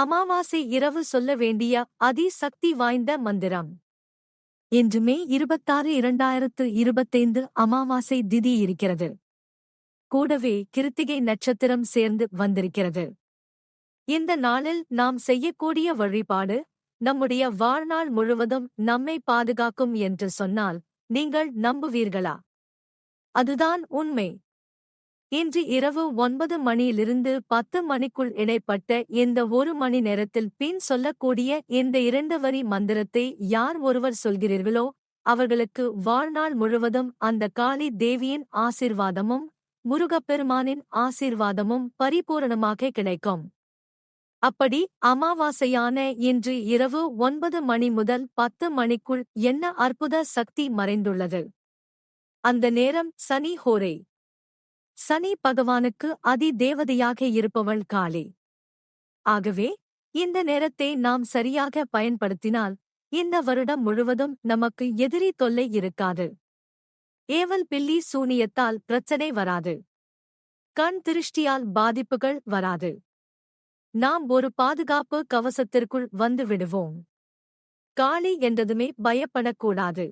அமாவாசை இரவு சொல்ல வேண்டிய அதி சக்தி வாய்ந்த மந்திரம். இன்று மே இருபத்தாறு இரண்டாயிரத்து இருபத்தைந்து அமாவாசை திதி இருக்கிறது. கூடவே கிருத்திகை நட்சத்திரம் சேர்ந்து வந்திருக்கிறது. இந்த நாளில் நாம் செய்யக்கூடிய வழிபாடு நம்முடைய வாழ்நாள் முழுவதும் நம்மை பாதுகாக்கும் என்று சொன்னால் நீங்கள் நம்புவீர்களா? அதுதான் உண்மை. இன்று இரவு ஒன்பது மணியிலிருந்து பத்து மணிக்குள் இடைப்பட்ட இந்த ஒரு மணி நேரத்தில் பின் சொல்லக்கூடிய இந்த இரண்டு வரி மந்திரத்தை யார் ஒருவர் சொல்கிறீர்களோ அவர்களுக்கு வாழ்நாள் முழுவதும் அந்த காளி தேவியின் ஆசீர்வாதமும் முருகப்பெருமானின் ஆசீர்வாதமும் பரிபூரணமாக கிடைக்கும். அப்படி அமாவாசையான இன்று இரவு ஒன்பது மணி முதல் பத்து மணிக்குள் என்ன அற்புத சக்தி மறைந்துள்ளது? அந்த நேரம் சனி ஹோரை. சனி பகவானுக்கு அதி தேவதையாக இருப்பவள் காளி. ஆகவே இந்த நேரத்தை நாம் சரியாக பயன்படுத்தினால் இந்த வருடம் முழுவதும் நமக்கு எதிரி தொல்லை இருக்காது. ஏவல் பில்லி சூனியத்தால் பிரச்சனை வராது. கண் திருஷ்டியால் பாதிப்புகள் வராது. நாம் ஒரு பாதுகாப்பு கவசத்திற்குள் வந்து விடுவோம். காளி என்றதுமே பயப்படக்கூடாது.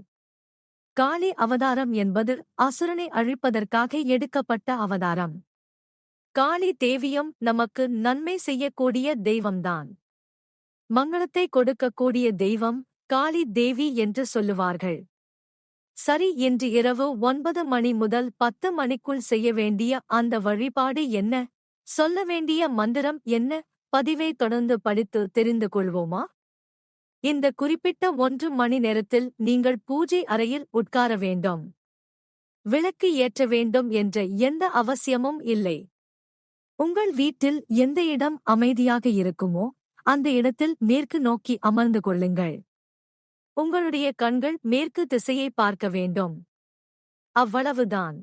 காளி அவதாரம் என்பது அசுரனை அழிப்பதற்காக எடுக்கப்பட்ட அவதாரம். காளி தேவியம் நமக்கு நன்மை செய்யக்கூடிய தெய்வம்தான். மங்களத்தை கொடுக்கக்கூடிய தெய்வம் காளி தேவி என்று சொல்லுவார்கள். சரி இன்று இரவு ஒன்பது மணி முதல் பத்து மணிக்குள் செய்ய வேண்டிய அந்த வழிபாடு என்ன? சொல்ல வேண்டிய மந்திரம் என்ன? பதிவை தொடர்ந்து படித்து தெரிந்து கொள்வோமா? இந்த குறிப்பிட்ட ஒன்று மணி நேரத்தில் நீங்கள் பூஜை அறையில் உட்கார வேண்டும். விளக்கு ஏற்ற வேண்டும் என்ற எந்த அவசியமும் இல்லை. உங்கள் வீட்டில் எந்த இடம் அமைதியாக இருக்குமோ அந்த இடத்தில் மேற்கு நோக்கி அமர்ந்து கொள்ளுங்கள். உங்களுடைய கண்கள் மேற்கு திசையை பார்க்க வேண்டும். அவ்வளவுதான்.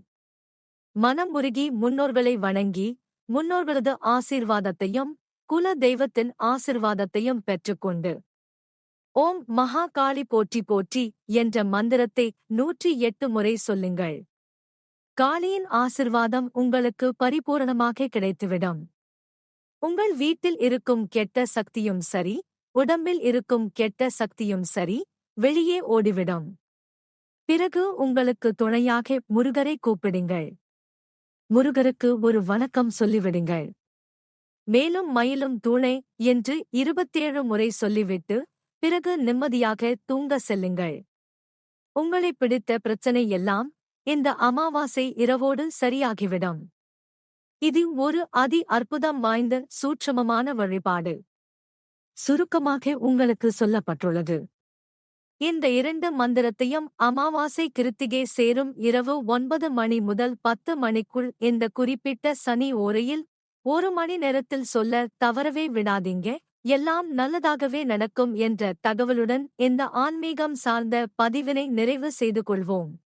மனம் உருகி முன்னோர்களை வணங்கி முன்னோர்களது ஆசீர்வாதத்தையும் குல தெய்வத்தின் ஆசிர்வாதத்தையும் பெற்றுக்கொண்டு ஓம் மகா காளி போற்றி போற்றி என்ற மந்திரத்தை நூற்றி எட்டு முறை சொல்லுங்கள். காளியின் ஆசிர்வாதம் உங்களுக்கு பரிபூரணமாக கிடைத்துவிடும். உங்கள் வீட்டில் இருக்கும் கெட்ட சக்தியும் சரி உடம்பில் இருக்கும் கெட்ட சக்தியும் சரி வெளியே ஓடிவிடும். பிறகு உங்களுக்கு துணையாக முருகரை கூப்பிடுங்கள். முருகருக்கு ஒரு வணக்கம் சொல்லிவிடுங்கள். மேலும் மயிலும் தூணை என்று இருபத்தேழு முறை சொல்லிவிட்டு பிறகு நிம்மதியாக தூங்க செல்லுங்கள். உங்களை பிடித்த பிரச்சனை எல்லாம் இந்த அமாவாசை இரவோடு சரியாகிவிடும். இது ஒரு அதி அற்புதம் வாய்ந்த சூட்சமமான வழிபாடு. சுருக்கமாக உங்களுக்கு சொல்லப்பட்டுள்ளது. இந்த இரண்டு மந்திரத்தையும் அமாவாசை கிருத்திகை சேரும் இரவு ஒன்பது மணி முதல் பத்து மணிக்குள் இந்த குறிப்பிட்ட சனி ஓரையில் ஒரு மணி நேரத்தில் சொல்ல தவறவே விடாதீங்க. எல்லாம் நல்லதாகவே நடக்கும் என்ற தகவலுடன் இந்த ஆன்மீகம் சார்ந்த பதிவினை நிறைவு செய்து கொள்வோம்.